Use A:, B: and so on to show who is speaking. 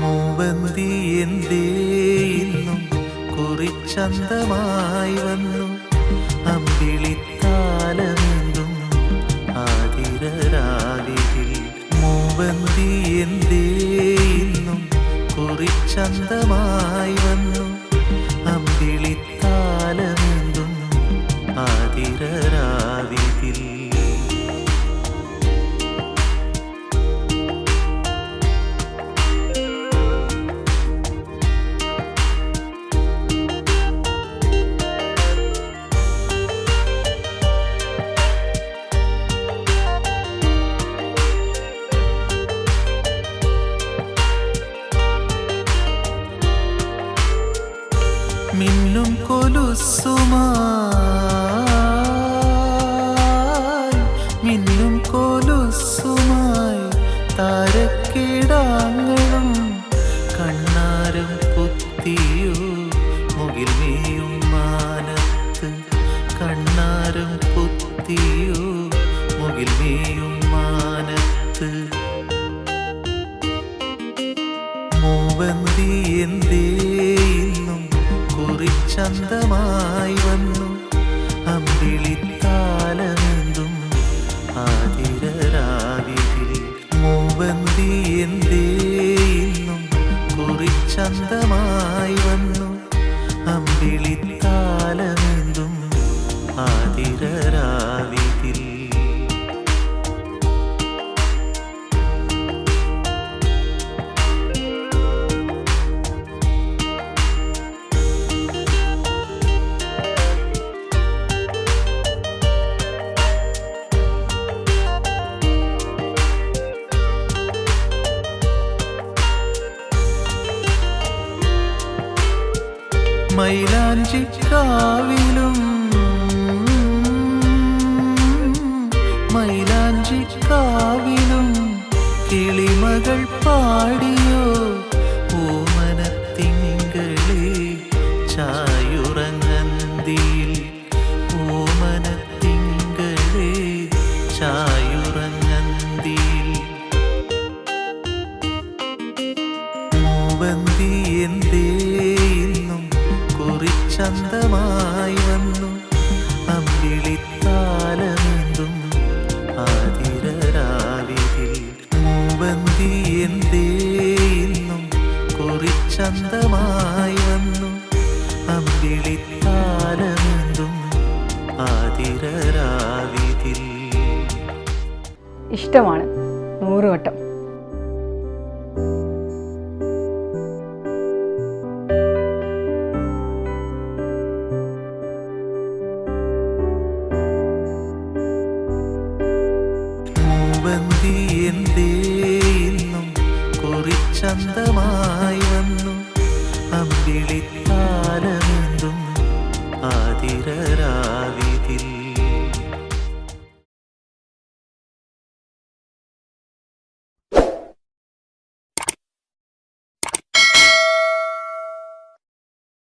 A: മൂവന്തി എന്തേ ഇന്നും കുറിച്ചന്തമായി വന്നു. അമ്പിളിത്താലമെന്തും ആതിരരാവിൽ മൂവന്തി എന്തേ ഇന്നും കുറിച്ചന്തമായി വന്നു. മിന്നും കൊലുസുമായി മിന്നും കൊലുസുമായി താരക്കിടാങ്ങളും കണ്ണാരം പുത്തിയോ മുകിൽ മേയും മാനത്ത്. കണ്ണാരം പുത്തിയോ മുകിൽ മേയും മാനത്ത്. മൂവന്തി എന്തേ കുറിച്ചന്തമായി വന്നു. അമ്പിളിത്താലമെന്തും ആതിരരാവിൽ മൂവന്തി എന്തേ ഇന്നും കുറിച്ചന്തമായി വന്നു. അമ്പിളിത്താലമെന്തും മൈലാഞ്ചിക്കാവിലും. മൈലാഞ്ചിക്കാവിലും കിളിമകൾ പാടിയോ? ഓമനത്തിങ്കളെ ചായുറങ്ങന്തിയിൽ. ഓമനത്തിങ്കളെ ചായുറങ്ങന്തിയിൽ കുറിച്ചന്തമായി വന്നു. അമ്പിളിത്താലമെന്തും ആതിരരാവിൽ മൂവന്തി എന്തേ ഇന്നും കുറിച്ചന്തമായി വന്നു. അമ്പിളിത്താലമെന്തും ആതിരരാവിതിൽ
B: ഇഷ്ടമാണ് നൂറ്
A: മൂവന്തി എന്തേ ഇന്നും കുറിച്ചന്തമായി വന്നു. അമ്പിളിത്താലമെന്തും